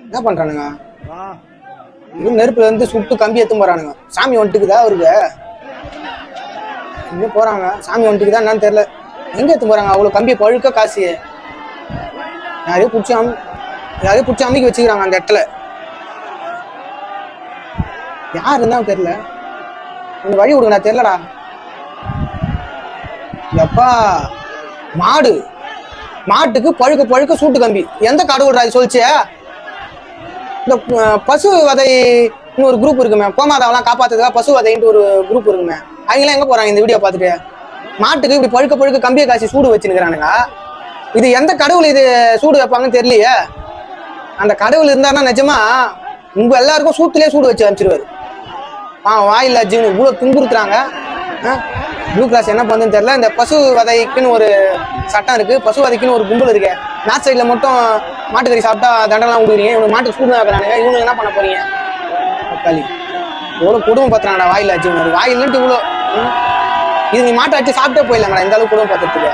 என்ன பண்றானுங்க? இது நெருப்புல இருந்து சுட்டு கம்பி எத்தும் போறானுங்க. சாமி வந்துட்டுக்குதா அவருக்கு? எங்க போறாங்க. சாமி வந்துட்டுக்குதா என்னன்னு தெரியல. எங்க எத்தும் போறாங்க? அவ்வளவு கம்பியை பழுக்க காசு. யாரையும் பிடிச்சி அம் யாரையும் பிடிச்சி அமைக்க வச்சுக்கிறாங்க அந்த இடத்துல. யார் இருந்தாலும் தெரியல. இந்த வழி விடுங்க நான் தெரியலடா. எப்பா மாடு. மாட்டுக்கு பழுக்க பழுக்க சூட்டு கம்பி. எந்த கடவுள்ரா சொல்லிச்சே? இந்த பசு வதை ஒரு குரூப் இருக்குமே. கோமாதாவெல்லாம் காப்பாத்துறதுக்காக பசு வதைன்ட்டு ஒரு குரூப் இருக்குமே. அவங்களாம் எங்க போறாங்க இந்த வீடியோ பார்த்துட்டு? மாட்டுக்கு இப்படி பழுக்க பழுக்க கம்பியை காசி சூடு வச்சுருக்கிறானுங்க. இது எந்த கடவுள் இது சூடு வைப்பாங்கன்னு தெரியலையே. அந்த கடவுள் இருந்தாருன்னா நிஜமா உங்க எல்லாருக்கும் சூட்டுலயே சூடு வச்சு அனுப்பிச்சிருவாரு. ஆ வாயில் அஜின்னு இவ்வளோ துன்புறுத்துறாங்க. ப்ளூ கிளாஸ் என்ன பண்ணுதுன்னு தெரியல. இந்த பசு வதைக்குன்னு ஒரு சட்டம் இருக்கு. பசு வதைக்குன்னு ஒரு கும்பல் இருக்கு. நார்த் சைடில் மட்டும் மாட்டுக்கறி சாப்பிட்டா தண்டெல்லாம் விடுவீங்க இவங்க மாட்டு சூடு வைக்கிறானுங்க. இவங்க என்ன பண்ண போறீங்க? தக்காளி. எவ்வளோ குடும்பம் பார்த்துறாங்கடா வாயில் ஆச்சு ஒரு வாயில்ன்ட்டு இவ்வளோ. ம். இது நீ மாட்டை அடிச்சு சாப்பிட்டே போயிடலாங்கடா. இந்த அளவுக்கு குடும்பம் பார்த்துட்டு